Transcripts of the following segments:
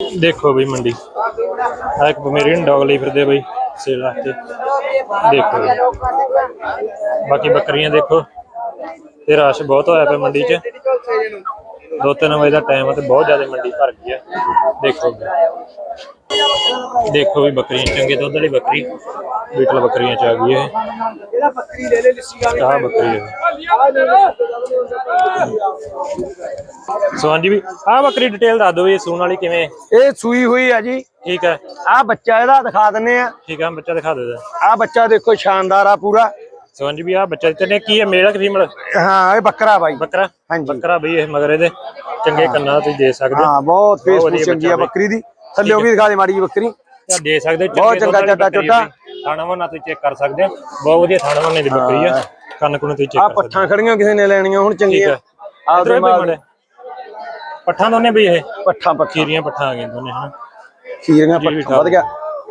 ਦੇਖੋ ਬਈ ਮੰਡੀ। ਆ ਇੱਕ ਪਮੇਰੀਅਨ ਡੌਗ ਲਈ ਫਿਰਦੇ ਬਈ, ਸੇਲ ਵਾਸਤੇ। ਦੇਖੋ ਬਈ। ਬਾਕੀ ਬੱਕਰੀਆਂ ਦੇਖੋ। ਤੇ ਰਸ਼ ਬਹੁਤ ਹੋਇਆ ਪਿਆ ਮੰਡੀ 'ਚ। ਦੋ ਤਿੰਨ ਵਜੇ ਦਾ ਟਾਈਮ ਹੈ ਤੇ ਬਹੁਤ ਜ਼ਿਆਦਾ ਮੰਡੀ ਭਰ ਗਈ ਹੈ ਦੇਖੋ। ਦੇਖੋ ਵੀ ਬੱਕਰੀਆਂ ਚੰਗੇ ਦੁੱਧ ਵਾਲੀ ਬੱਕਰੀ ਬੀਟਲ ਬੱਕਰੀਆਂ ਚ ਆ ਗਈ ਇਹ। ਇਹਦਾ ਬੱਕਰੀ ਲੈ ਲੈ ਲੱਸੀ ਵਾਲੀ ਆਹ ਬੱਕਰੀ ਹੈ ਸੋ ਹਾਂਜੀ ਵੀ ਆਹ ਬੱਕਰੀ ਡਿਟੇਲ ਦੱਸ ਦਿਓ ਇਹ ਸੂਣ ਵਾਲੀ ਕਿਵੇਂ? ਇਹ ਸੂਈ ਹੋਈ ਆ ਜੀ। ਠੀਕ ਹੈ ਆ ਬੱਚਾ ਇਹਦਾ ਦਿਖਾ ਦਿੰਨੇ ਆ। ਠੀਕ ਹੈ ਬੱਚਾ ਦਿਖਾ ਦਿਓ ਆ ਬੱਚਾ ਦੇਖੋ ਸ਼ਾਨਦਾਰ ਆ ਪੂਰਾ। ਸੋ ਹਾਂਜੀ ਵੀ ਆਹ ਬੱਚਾ ਤੇ ਕੀ ਹੈ ਮੇਲ ਕਿ ਫੀਮੇਲ ਹਾਂ ਇਹ ਬੱਕਰਾ ਬਾਈ। ਬੱਕਰਾ? ਹਾਂਜੀ। ਬੱਕਰਾ ਬਈ ਇਹ ਮਗਰ ਇਹਦੇ। ਚੰਗੇ ਕੰਨਾਂ ਦਾ ਤੁਸੀਂ ਦੇ ਸਕਦੇ ਹੋ। ਬਹੁਤ ਫੇਸ ਚੰਗੀ ਆ ਬੱਕਰੀ ਦੀ। ਥੱਲੇ ਵੀ ਦਿਖਾ ਦੇ ਮਾੜੀ ਜੀ ਬੱਕਰੀ। ਦੇ ਸਕਦੇ ਬਹੁਤ ਚੰਗੇ ਚੱਡਾ ਬਈ। ਥਾਣਾ ਵਨਾ ਤੁਸੀਂ ਚੈੱਕ ਕਰ ਸਕਦੇ ਹੋ। ਬਹੁਤ ਵਧੀਆ ਥਾਣਾ ਵਨੇ ਦੀ ਬੱਕਰੀ ਹੈ। ਕੰਨ ਕੁਨ ਤੁਸੀਂ ਆ ਚੈੱਕ ਸਕਦੇ ਪੱਠਾਂ ਖੜੀਆਂ ਕਿਸੇ ਨੇ ਲੈਣੀਆਂ ਹੁਣ ਚੰਗੀਆਂ। ਆਪਦੇ ਇਧਰ ਮਾਲ ਪੱਠਾਂ ਦੋਨੇ ਬਈ ਇਹ। ਪੱਠਾਂ ਪੱਠੀਆਂ ਖੀਰੀਆਂ ਪੱਠਾਂ ਆ ਗਈਆਂ ਦੋਨੇ ਹਨਾ। ਖੀਰੀਆਂ ਵੀ ਪੱਠਾਂ ਵਧ ਗਿਆ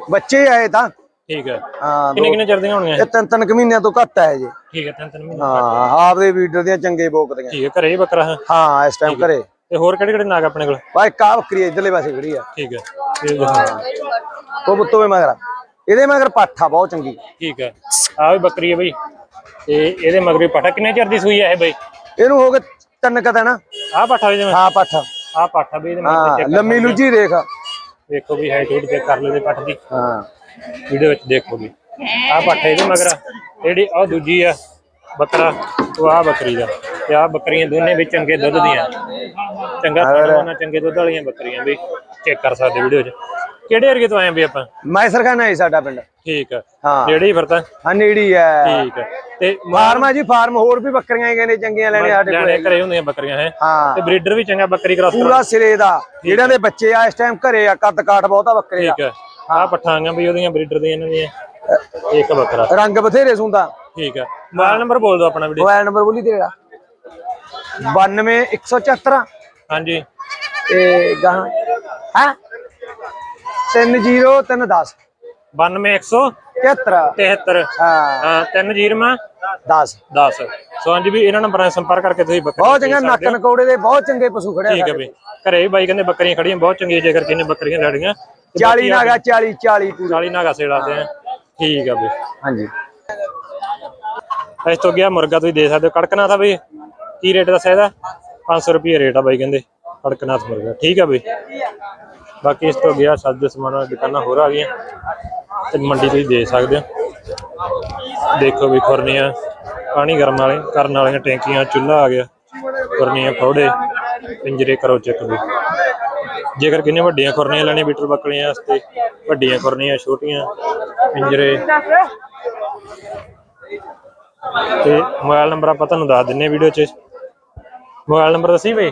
ਬੱਚੇ ਆਏ ਤਾਂ। ਠੀਕ ਹੈ। ਹਾਂ ਕਿੰਨੇ ਕਿੰਨੇ ਚਿਰ ਦੀਆਂ ਹੋਣਗੀਆਂ ਇਹ? ਤਿੰਨ ਤਿੰਨ ਕੁ ਮਹੀਨਿਆਂ ਤੋਂ ਘੱਟ ਹੈ ਜੀ। ਠੀਕ ਹੈ ਤਿੰਨ ਤਿੰਨ ਮਹੀਨੇ ਹਾਂ। ਆਪਦੇ ਵੀਡਰ ਦੀਆਂ ਚੰਗੇ ਬੋਕਦੀਆਂ ਠੀਕ ਹੈ ਘਰੇ ਹੀ ਬੱਕਰਾ? ਹੈ ਹਾਂ ਇਸ ਟਾਈਮ ਘਰੇ। ਤੇ ਹੋਰ ਕਿਹੜੇ ਕਿਹੜੇ ਨਾਗ ਆਪਣੇ ਕੋਲ? ਬਾਈ ਕਾ ਬੱਕਰੀ ਇਧਰਲੇ ਪਾਸੇ ਖੜੀ ਆ। ਠੀਕ ਹੈ ਇਹ ਦਿਖਾਓ। ਉਹ ਬੁੱਤੋ ਵੇ ਮਗਰ ਇਹਦੇ ਮਗਰ ਪਾਠਾ ਬਹੁਤ ਚੰਗੀ। ਠੀਕ ਹੈ। ਆ ਵੀ ਬੱਕਰੀ ਹੈ ਬਈ। ਤੇ ਇਹਦੇ ਮਗਰੀ ਪਾਠਾ ਕਿੰਨੇ ਚਿਰ ਦੀ ਸੂਈ ਹੈ ਇਹ ਬਈ? ਇਹਨੂੰ ਹੋ ਗਏ ਤਿੰਨ ਕਦਾ ਨਾ ਆ ਪਾਠਾ ਇਹਦੇ ਹਾਂ ਪਾਠਾ। ਆ ਪਾਠਾ ਵੀ ਇਹਦੇ ਮਗਰ ਹਾਂ ਚੈੱਕ ਲੰਮੀ ਲੁੱਜੀ ਦੇਖ। ਦੇਖੋ ਵੀ ਹਾਈਟ ਹੂਟ ਚੈੱਕ ਕਰ ਲਓ ਇਹਦੇ ਪੱਠ ਦੀ। ਹਾਂ। ਵੀਡੀਓ ਵਿੱਚ ਦੇਖੋ ਵੀ ਆ ਪਾਠਾ ਇਹਦੇ ਮਗਰ। ਜਿਹੜੀ ਆ ਦੂਜੀ ਆ ਬੱਕਰਾ ਉਹ ਆ ਬੱਕਰੀ ਦਾ। ਤੇ ਆ ਬੱਕਰੀਆਂ ਦੋਨੇ ਵੀ ਚੰਗੇ ਦੁੱਧ ਦੀਆਂ। ਚੰਗਾ ਖਾਣਾ ਚੰਗੇ ਦੁੱਧ ਵਾਲੀਆਂ ਬੱਕਰੀਆਂ ਵੀ ਚੈੱਕ ਕਰ ਸਕਦੇ ਵੀਡੀਓ 'ਚ। ਕਿਹੜੇ ਏਰੀਏ ਤੋਂ ਆਏ ਵੀ ਆਪਾਂ? ਮੈਂ ਸਰਖਾਨਾ ਹੈ ਸਾਡਾ ਪਿੰਡ। ਠੀਕ ਆ। ਹਾਂ। ਨੇੜੇ ਹੀ ਫਿਰ ਤਾਂ। ਹਾਂ ਨੇੜੀ ਹੈ ਠੀਕ ਆ। ਤੇ ਫਾਰਮ ਜੀ ਫਾਰਮ ਹੋਰ ਵੀ ਬੱਕਰੀਆਂ ਹੀ ਕਹਿੰਦੇ ਚੰਗੀਆਂ ਲੈਣੇ ਸਾਡੇ ਕੋਲ ਲੈਣੇ ਘਰੇ ਹੁੰਦੀਆਂ ਬੱਕਰੀਆਂ ਹੈ? ਹਾਂ। ਤੇ ਬਰੀਡਰ ਵੀ ਚੰਗਾ ਬੱਕਰੀ ਕਰਾਸ ਪੂਰਾ ਸਿਰੇ ਦਾ। ਜਿਹੜਿਆਂ ਦੇ ਬੱਚੇ ਆ ਇਸ ਟਾਈਮ ਘਰੇ ਆ ਕੱਦ ਕਾਠ ਬਹੁਤਾ ਬੱਕਰੇ ਆ। ਠੀਕ ਆ। ਆ ਪੱਠਾਂਗਾ ਵੀ ਉਹਦੀਆਂ ਬਰੀਡਰ ਦੀਆਂ ਇਹਨਾਂ ਦੀਆਂ। ਇੱਕ ਬੱਕਰਾ ਰੰਗ ਬਥੇਰੇ ਸੁੰਦਾ ਠੀਕ ਆ। ਮੋਬਾਈਲ ਨੰਬਰ ਬੋਲ ਦਿਓ ਆਪਣਾ ਵੀਡੀਓ। ਮੋਬਾਈਲ ਨੰਬਰ ਬੋਲੀ ਤੇਰਾ। 92174 ਹਾਂਜੀ। ਤੇ ਗਾਂ ਹਾਂ? 30310 92173 73 ਹਾਂ। ਹਾਂ 3 ਜੀਰਮਾ 10 10 ਸੋ ਹਾਂਜੀ ਵੀ ਇਹਨਾਂ ਨੰਬਰਾਂ 'ਤੇ ਸੰਪਰਕ ਕਰਕੇ ਤੁਸੀਂ ਬੱਕਰੀ ਬਹੁਤ ਚੰਗਾ ਨੱਕ ਨਕੌੜੇ ਦੇ ਬਹੁਤ ਚੰਗੇ ਪਸ਼ੂ ਖੜੇ ਠੀਕ ਆ ਹੈ ਬਈ ਘਰੇ ਵੀ ਬਾਈ ਕਹਿੰਦੇ ਬੱਕਰੀਆਂ ਖੜੀਆਂ ਬਹੁਤ ਚੰਗੀਆਂ ਜੇਕਰ ਕਿਨੇ ਬੱਕਰੀਆਂ ਲੈਣੀਆਂ 40 ਨਾਗਾ 40 40 ਪੂਰਾ। 40 ਨਾਗਾ ਸੇੜਾਦੇ ਆ ਠੀਕ ਆ ਬਈ। ਹਾਂਜੀ। ਇਸ ਤੋਂ ਗਿਆ ਮੁਰਗਾ ਤੁਸੀਂ ਦੇ ਸਕਦੇ ਹੋ ਕੜਕਨਾਥ ਆ ਬਈ। ਕੀ ਰੇਟ ਦੱਸਿਆ ਇਹਦਾ? 500 ਰੁਪਏ ਰੇਟ ਆ ਬਾਈ ਕਹਿੰਦੇ ਕੜਕਨਾਥ ਮੁਰਗਾ। ਠੀਕ ਆ ਬਈ। ਬਾਕੀ ਇਸ ਤੋਂ ਗਿਆ ਸੱਜ ਦੇ ਸਮਾਨ ਦੁਕਾਨਾਂ ਹੋਰ ਆ ਗਈਆਂ। ਤੇ ਮੰਡੀ ਤੁਸੀਂ ਦੇ ਸਕਦੇ ਹੋ। ਦੇਖੋ ਵੀ ਖੁਰਨੀਆਂ ਪਾਣੀ ਗਰਮ ਵਾਲੇ ਕਰਨ ਵਾਲੀਆਂ ਟੈਂਕੀਆਂ ਚੁੱਲ੍ਹਾ ਆ ਗਿਆ। ਖੁਰਨੀਆਂ ਫੌੜੇ ਪਿੰਜਰੇ ਕਰੋ ਚੈੱਕ ਵੀ। ਜੇਕਰ ਕਿੰਨੇ ਵੱਡੀਆਂ ਖੁਰਨੀਆਂ ਲੈਣੀਆਂ ਬੀਟਰ ਬੱਕਲੀਆਂ ਵਾਸਤੇ ਵੱਡੀਆਂ ਖੁਰਨੀਆਂ ਛੋਟੀਆਂ ਪਿੰਜਰੇ ਤੇ ਮੋਬਾਈਲ ਨੰਬਰ ਆਪਾਂ ਤੁਹਾਨੂੰ ਦੱਸ ਦਿੰਨੇ ਵੀਡੀਓ 'ਚ। ਮੋਬਾਈਲ ਨੰਬਰ ਦੱਸੀ ਬਈ?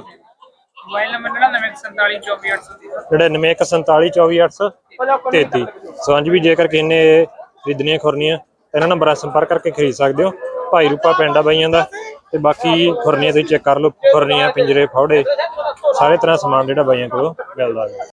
ਮੋਬਾਈਲ ਨੰਬਰ 9947244833 99147248833 ਸੋ ਹਾਂਜੀ ਵੀ ਜੇਕਰ ਕਿਸੇ ਨੇ ਖਰੀਦਣੀਆਂ ਖੁਰਨੀਆਂ ਇਹਨਾਂ ਨੰਬਰਾਂ ਸੰਪਰਕ ਕਰਕੇ ਖਰੀਦ ਸਕਦੇ ਹੋ। ਭਾਈ ਰੂਪਾ ਪਿੰਡਾ ਬਾਈਆਂ ਦਾ। ਤੇ ਬਾਕੀ ਖੁਰਨੀਆਂ ਤੁਸੀਂ ਚੈੱਕ ਕਰ ਲਓ, ਖੁਰਨੀਆਂ, ਪਿੰਜਰੇ, ਫੌੜੇ, ਸਾਰੇ ਤਰ੍ਹਾਂ ਸਮਾਨ ਜਿਹੜਾ ਬਾਈਆਂ ਕੋਲੋਂ ਮਿਲਦਾ ਹੈ।